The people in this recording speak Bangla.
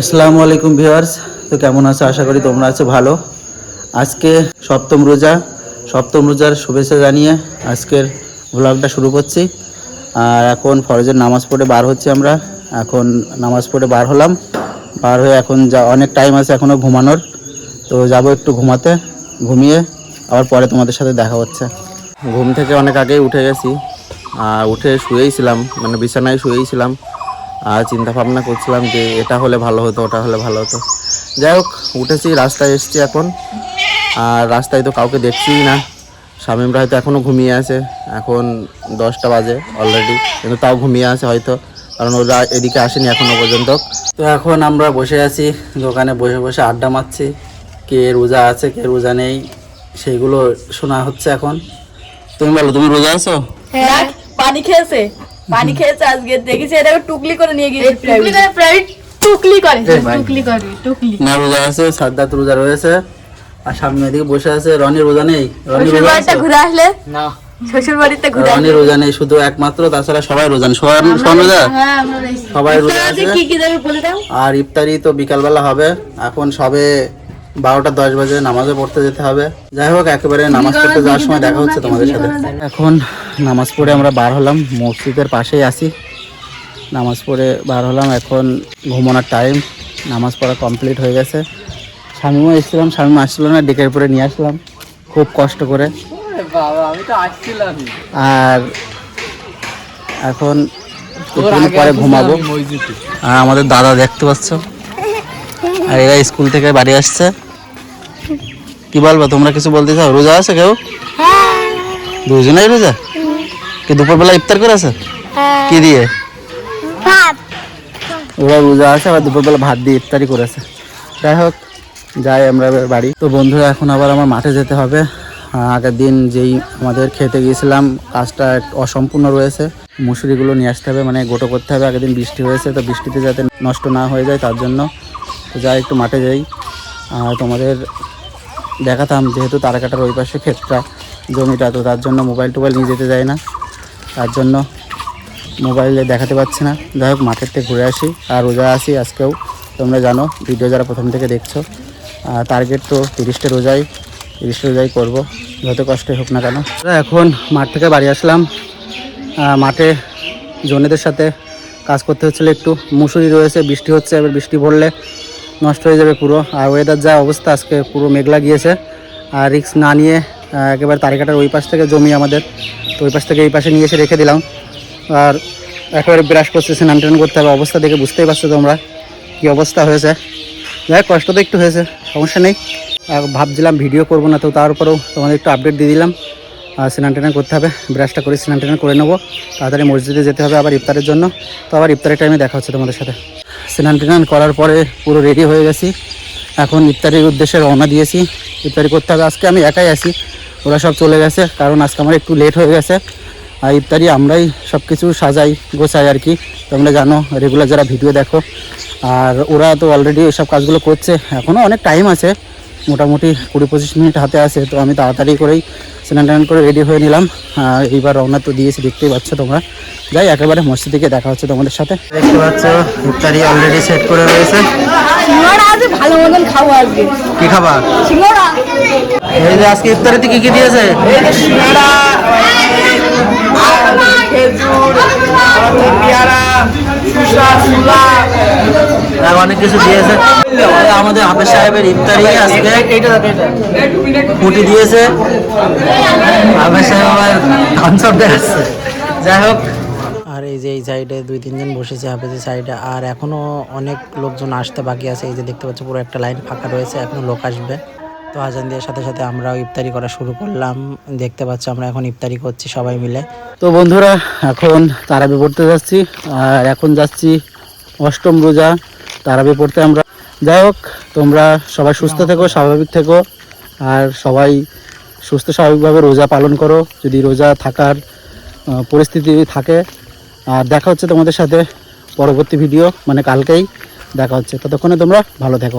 আসসালামু আলাইকুম ভিউয়ার্স। তো কেমন আছো? আশা করি তোমরা আছো ভালো। আজকে সপ্তম রোজা। সপ্তম রোজার শুভেচ্ছা জানিয়ে আজকের ব্লগটা শুরু করছি। আর এখন ফরজের নামাজ পড়ে বার হচ্ছে আমরা। এখন নামাজ পড়ে বার হলাম। বার হয়ে এখন যা অনেক টাইম আছে এখনও ঘুমানোর। তো যাব একটু ঘুমাতে, ঘুমিয়ে আবার পরে তোমাদের সাথে দেখা হচ্ছে। ঘুম থেকে অনেক আগেই উঠে গেছি। আর উঠে শুয়েই ছিলাম মানে বিছানায় শুয়েই ছিলাম। আর চিন্তা ভাবনা করছিলাম যে এটা হলে ভালো হতো ওটা হলে ভালো হতো। যাই হোক উঠেছি রাস্তায় এসেছি এখন। আর রাস্তায় তো কাউকে দেখছিই না। শামীমরা হয়তো এখনও ঘুমিয়ে আছে। এখন দশটা বাজে অলরেডি কিন্তু তাও ঘুমিয়ে আছে হয়তো কারণ ওরা এদিকে আসেনি এখনও পর্যন্ত। তো এখন আমরা বসে আছি দোকানে বসে বসে আড্ডা মারছি। কে রোজা আছে কে রোজা নেই সেইগুলো শোনা হচ্ছে এখন। তুমি বলো তুমি রোজা আছো? হ্যাঁ। পানি খেয়েছে। পানি খেয়েছে আজকে দেখেছি এটাকে টুকলি করে নিয়ে গিয়েছে টুকলি করে প্রাইভেট টুকলি করে টুকলি করে টুকলি। না রোজা আছে সাদ্দাত রোজা রয়েছে আর সামনে এদিকে বসে আছে রনি রোজা নেই রনি শ্বশুর রোজা বাড়িতে আছে? ঘুরে আসলে? শ্বশুর বাড়িতে ঘুরে রনি রোজা নেই শুধু একমাত্র তাছাড়া সবাই রোজা নেই। সবাই সবাই রোজা? হ্যাঁ সবাই রোজা আছে কি কি দেবে বলে দাও? আর ইফতারি তো বিকালবেলা হবে এখন সবে বারোটা দশ বাজে নামাজে পড়তে যেতে হবে। যাই হোক একেবারে নামাজ পড়তে যাওয়ার সময় দেখা হচ্ছে তোমাদের সাথে। এখন নামাজ পড়ে আমরা বার হলাম মসজিদের পাশেই আছি। নামাজ পড়ে বার হলাম এখন ঘুমানোর টাইম নামাজ পড়া কমপ্লিট হয়ে গেছে। স্বামীও এসেছিলাম স্বামী আসছিল না ডেকের পরে নিয়ে আসলাম। খুব কষ্ট করে। আর এখন পরে ঘুমাবো। আর আমাদের দাদা দেখতে পাচ্ছ। আর এরা স্কুল থেকে বাড়ি আসছে। কি বলব তোমরা কিছু বলতে চাও? রোজা আছে কেউ? দুজনেই রোজা? কি দুপুরবেলা ইফতার করেছে? কি দিয়ে? ওরা রোজা আছে আবার দুপুরবেলা ভাত দিয়ে ইফতারি করেছে। যাই হোক যাই আমরা এবার বাড়ি। তো বন্ধুরা এখন আবার আমার মাঠে যেতে হবে। আগের দিন যেই আমাদের খেতে গিয়েছিলাম কাজটা অসম্পূর্ণ রয়েছে। মুসুরিগুলো নিয়ে আসতে হবে মানে গোটো করতে হবে। আগের দিন বৃষ্টি হয়েছে তো বৃষ্টিতে যাতে নষ্ট না হয়ে যায় তার জন্য তো যাই একটু মাঠে যাই। আর তোমাদের দেখাতাম যেহেতু তারাকাটার ওই পাশে ক্ষেতটা জমিটা তো তার জন্য মোবাইল টোবাইল নিয়ে যেতে যায় না। তার জন্য মোবাইলে দেখাতে পাচ্ছি না। যাই হোক, মাঠের থেকে ঘুরে আসি। আর রোজা আসি আজকেও। তোমরা জানো, ভিডিও যারা প্রথম থেকে দেখছ টার্গেট তো তিরিশটা রোজাই। তিরিশটা রোজাই করব। যত কষ্টই হোক না কেন। এখন মাঠ থেকে বাড়ি আসলাম। মাঠে জনেদের সাথে কাজ করতে হচ্ছিল একটু। মুসুরি রয়েছে, বৃষ্টি হচ্ছে, এবার বৃষ্টি পড়লে নষ্ট হয়ে যাবে পুরো। আর ওয়েদার যা অবস্থা, আজকে পুরো মেঘলা গিয়েছে। আর রিক্স না নিয়ে একেবারে তারিকাটার ওই পাশ থেকে জমি আমাদের। তো ওই পাশ থেকে এই পাশে নিয়ে এসে রেখে দিলাম। আর একেবারে ব্রাশ করছে, স্নান করতে হবে, অবস্থা দেখে বুঝতেই পারছ তোমরা কী অবস্থা হয়েছে। যাই কষ্ট তো একটু হয়েছে, সমস্যা নেই। আর ভাবছিলাম ভিডিও করব না তো, তার উপরেও তোমাদের একটু আপডেট দিয়ে দিলাম। আর স্নান টান করতে হবে, ব্রাশটা করে স্নান টান করে নেব। তাড়াতাড়ি মসজিদে যেতে হবে আবার ইফতারের জন্য। তো আবার ইফতারের টাইমে দেখা হচ্ছে তোমাদের সাথে। স্নান টান করার পরে পুরো রেডি হয়ে গেছি। এখন ইফতারির উদ্দেশ্যে রওনা দিয়েছি। ইফতারি করতে হবে, আজকে আমি একাই আছি। ওরা সব চলে গেছে, কারণ আজকে আমার একটু লেট হয়ে গেছে। আর ইত্যাদি আমরাই সব কিছু সাজাই, গোছাই আর কি। তোমরা জানো রেগুলার যারা ভিডিও দেখো। আর ওরা তো অলরেডি সব কাজগুলো করছে এখনও অনেক টাইম আছে। মোটামুটি কুড়ি পঁচিশ মিনিট হাতে আছে, তো আমি তাড়াতাড়ি করেই স্নান টান করে রেডি হয়ে নিলাম। আর এইবার রওনা তো দিয়েছি, দেখতেই পাচ্ছ তোমরা। যাই, একেবারে মসজিদ থেকে দেখা হচ্ছে তোমাদের সাথে। দেখতে পাচ্ছ, ইফতারি অলরেডি সেট করে রয়েছে। ভালো মতন খাব আজকে। কি খাবা সিঙ্গড়া এই যে আজকে ইফতারিতে কি কি দিয়েছে? সিঙ্গড়া খেজুর পেয়ারা সুসা সুলা আর অনেক কিছু দিয়েছে। আমাদের হাফেজ সাহেবের ইফতারি আজকে। পুটি দিয়েছে। হাফেজ সাহেব আবার কনসার্ট দেখাচ্ছে যাই হোক এই যে এই সাইডে দুই, তিনজন বসেছে হাফেজের সাইডে আর এখনও অনেক লোকজন আসতে বাকি আছে। এই যে দেখতে পাচ্ছ, পুরো একটা লাইন ফাঁকা রয়েছে। এখনও লোক আসবে। তো আজান দেওয়ার সাথে সাথে আমরাও ইফতারি করা শুরু করলাম। দেখতে পাচ্ছ, আমরা এখন ইফতারি করছি সবাই মিলে। তো বন্ধুরা, এখন তারাবি পড়তে যাচ্ছি। আর এখন যাচ্ছি অষ্টম রোজা তারাবি পড়তে আমরা। যাই হোক, তোমরা সবাই সুস্থ থেকো, স্বাভাবিক থেকো। আর সবাই সুস্থ স্বাভাবিকভাবে রোজা পালন করো। যদি রোজা থাকার পরিস্থিতি থাকে আর দেখা হচ্ছে তোমাদের সাথে পরবর্তী ভিডিও মানে কালকেই দেখা হচ্ছে। ততক্ষণে তোমরা ভালো থেকো।